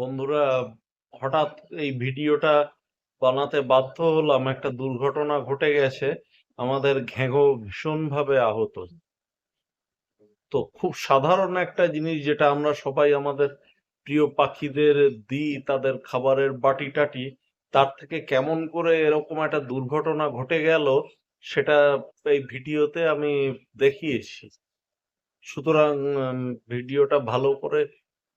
বন্ধুরা, হঠাৎ এই ভিডিওটা বানাতে বাধ্য হলাম। একটা দুর্ঘটনা ঘটে গেছে, আমাদের ঘেঘো ভীষণভাবে আহত। তো খুব সাধারণ একটা জিনিস যেটা আমরা সবাই আমাদের প্রিয় পাখিদের দিই, তাদের খাবারের বাটি টাটি তার থেকে কেমন করে এরকম একটা দুর্ঘটনা ঘটে গেল, সেটা এই ভিডিওতে আমি দেখিয়েছি। সুতরাং ভিডিওটা ভালো করে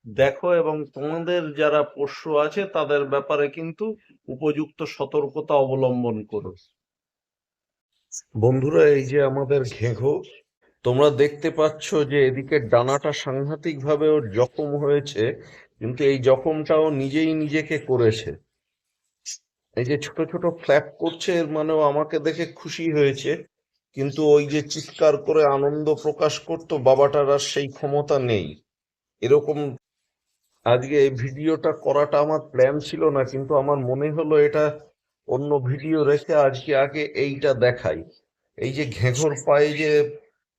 দেখো, এবং তোমাদের যারা পোষ্য আছে, তাদের ব্যাপারে কিন্তু উপযুক্ত সতর্কতা অবলম্বন করো। বন্ধুরা, এই যে আমাদের ঘেঘো, তোমরা দেখতে পাচ্ছ যে এদিকে ডানাটা সাংঘাতিক ভাবে ওর জখম হয়েছে, কিন্তু এই জখমটাও নিজেই নিজেকে করেছে। এই যে ছোট ছোট ফ্ল্যাপ করছে, এর মানেও আমাকে দেখে খুশি হয়েছে, কিন্তু ওই যে চিৎকার করে আনন্দ প্রকাশ করতো বাবাটার, আর সেই ক্ষমতা নেই। এরকম আজকে এই ভিডিওটা করাটা আমার প্ল্যান ছিল না, কিন্তু আমার মনে হলো এটা অন্য ভিডিও রেখে আজকে আগে এইটা দেখাই। এই যে ঘেঘোর পায়ে যে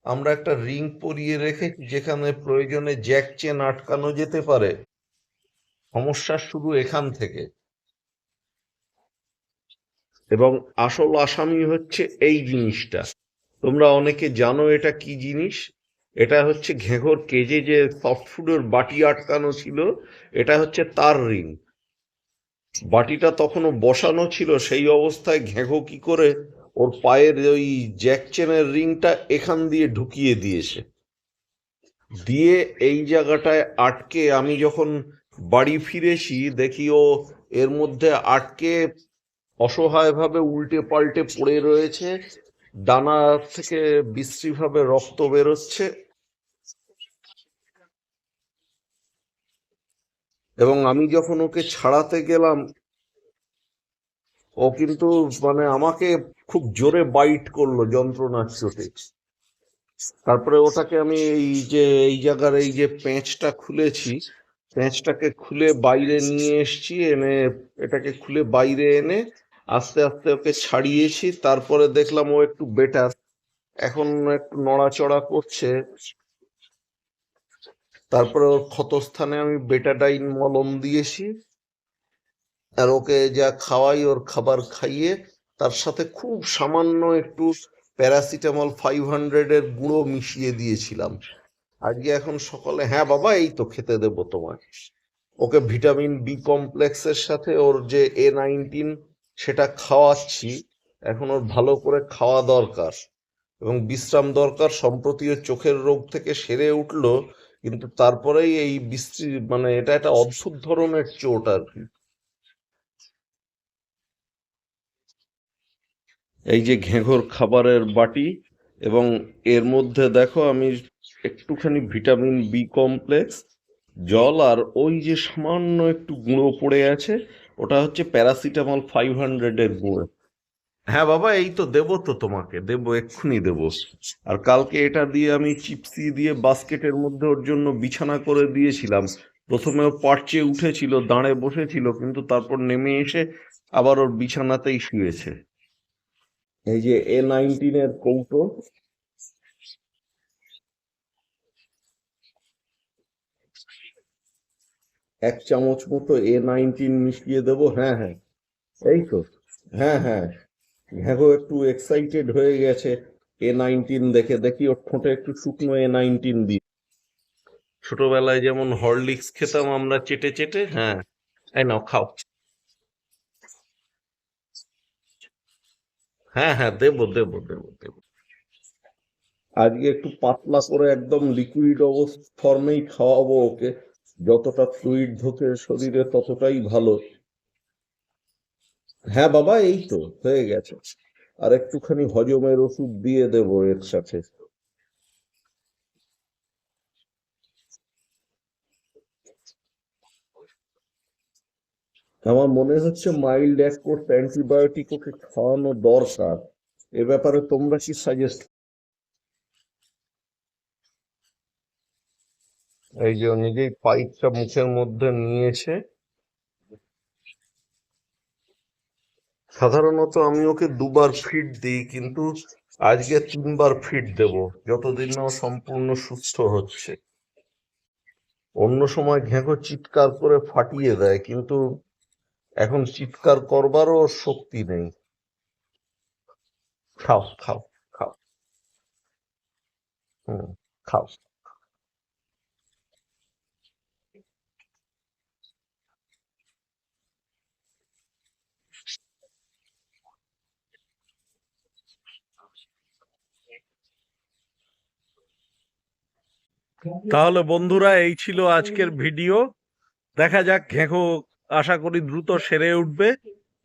আমরা একটা রিং পরিয়ে রেখেছি, যেখানে প্রয়োজনে জ্যাক চেন আটকানো যেতে পারে, সমস্যা শুরু এখান থেকে। এবং আসল আসামি হচ্ছে এই জিনিসটা। তোমরা অনেকে জানো এটা কি জিনিস? এটা হচ্ছে ঘেঘোর কেজে যে সফট ফুডের বাটি আটকানো ছিল, এটা হচ্ছে তার রিং। বাটিটা তখনও বসানো ছিল, সেই অবস্থায় ঘেঘো কি করে ওর পায়ের ওই জ্যাক চেনের রিংটা এখান দিয়ে ঢুকিয়ে দিয়েছে। দিয়ে এই জায়গাটায় আটকে আমি যখন বাড়ি ফিরেছি, দেখি ও এর মধ্যে আটকে অসহায়ভাবে উল্টে পাল্টে পড়ে রয়েছে, ডানা থেকে বিশ্রীভাবে রক্ত বেরোচ্ছে এবং আমি যখন ওকে ছাড়াতে গেলাম, ও কিন্তু মানে আমাকে খুব জোরে বাইট করল যন্ত্রণার চোটে। তারপরে ওটাকে আমি এই যে, এই জায়গার এই যে পেঁচটা খুলেছি, পেঁচটাকে খুলে বাইরে নিয়ে এসেছি, এনে এটাকে খুলে বাইরে এনে আস্তে আস্তে ওকে ছাড়িয়েছি। তারপরে দেখলাম ও একটু বেটার এখন একটু নড়াচড়া করছে। তারপরে ওর ক্ষতস্থানে আমি বেটাডাইন মলম দিয়েছি। আর ওকে যা খাওয়াই, ওর খাবার খাইয়ে, তার সাথে খুব সামান্য একটু প্যারাসিটামল ফাইভ হান্ড্রেডের গুঁড়ো মিশিয়ে দিয়েছিলাম। আজকে এখন সকালে হ্যাঁ বাবা, এই তো খেতে দেবো তোমায় ওকে ভিটামিন বি কমপ্লেক্সের সাথে ওর যে এ নাইনটিন সেটা খাওয়াচ্ছি। এখন ওর ভালো করে খাওয়া দরকার। এবং বিশ্রাম দরকার, সম্প্রতি চোখের রোগ থেকে সেরে উঠল কিন্তু তারপরেই এই বিশ্রী মানে এটা একটা অদ্ভুত ধরনের চোট আর কি। এই যে ঘেঘোর খাবারের বাটি এবং এর মধ্যে দেখো আমি একটুখানি ভিটামিন বি কমপ্লেক্স, জল আর ওই যে সামান্য একটু গুঁড়ো পড়ে আছে, ওটা হচ্ছে প্যারাসিটামল ফাইভ হান্ড্রেডের গুঁড়ো। হ্যাঁ বাবা, এই তো দেবো তো তোমাকে, দেবো, এক্ষুনি দেবো। আর কালকে এটা দিয়ে আমি চিপসি দিয়ে বাস্কেটের মধ্যে ওর জন্য বিছানা করে দিয়েছিলাম। প্রথমে ও পার্চে উঠেছিল, দাঁড়ে বসেছিল, কিন্তু তারপর নেমে এসে আবার ওর বিছানাতেই শুয়েছে। এই যে এ নাইনটিনের কৌটো। এক চামচ মতো এ নাইনটিন মিশিয়ে দেবো। হ্যাঁ হ্যাঁ। এই তো। হ্যাঁ হ্যাঁ। ঘ্যাগো একটু এক্সাইটেড হয়ে গেছে। এ নাইনটিন দেখে, দেখি ওর ঠোঁটে একটু শুকনো এ নাইনটিন দিই ছোটবেলায় যেমন হরলিক্স খেতাম আমরা চেটে চেটে হ্যাঁ এই নাও খাও। হ্যাঁ হ্যাঁ দেব, দেবো দেবো দেবো। আজকে একটু পাতলা করে একদম লিকুইড অবস্থা ফর্মেই খাওয়াবো ওকে। যতটা ফ্লুইড ঢোকে শরীরে ততটাই ভালো। হ্যাঁ বাবা, এই তো, হয়ে গেছে। আর একটুখানি হজমের ওষুধ দিয়ে দেবো এর সাথে। আমার মনে হচ্ছে মাইল্ড এক অ্যান্টিবায়োটিক ওকে খাওয়ানো দরকার। এ ব্যাপারে তোমরা কি সাজেস্ট এই যে নিজেই পাইপটা মুখের মধ্যে নিয়েছে সাধারণত আমি ওকে দুবার ফিড দিই, কিন্তু আজকে তিনবার ফিড দেব। যতদিন না সম্পূর্ণ সুস্থ হচ্ছে। অন্য সময় ঘেঁকো চিৎকার করে ফাটিয়ে দেয়, কিন্তু এখন চিৎকার করবারও শক্তি নেই। খাও খাও খাও। হুম, খাও। তাহলে বন্ধুরা, এই ছিল আজকের ভিডিও। দেখা যাক ঘেঁকো আশা করি দ্রুত সেরে উঠবে।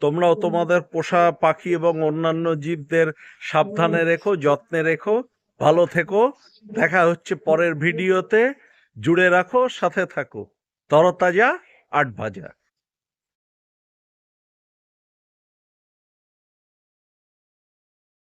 তোমরাও তোমাদের পোষা পাখি এবং অন্যান্য জীবদের সাবধানে রেখো, যত্নে রেখো, ভালো থেকো। দেখা হচ্ছে পরের ভিডিওতে। জুড়ে রাখো, সাথে থাকো। তরতাজা আট ভাজা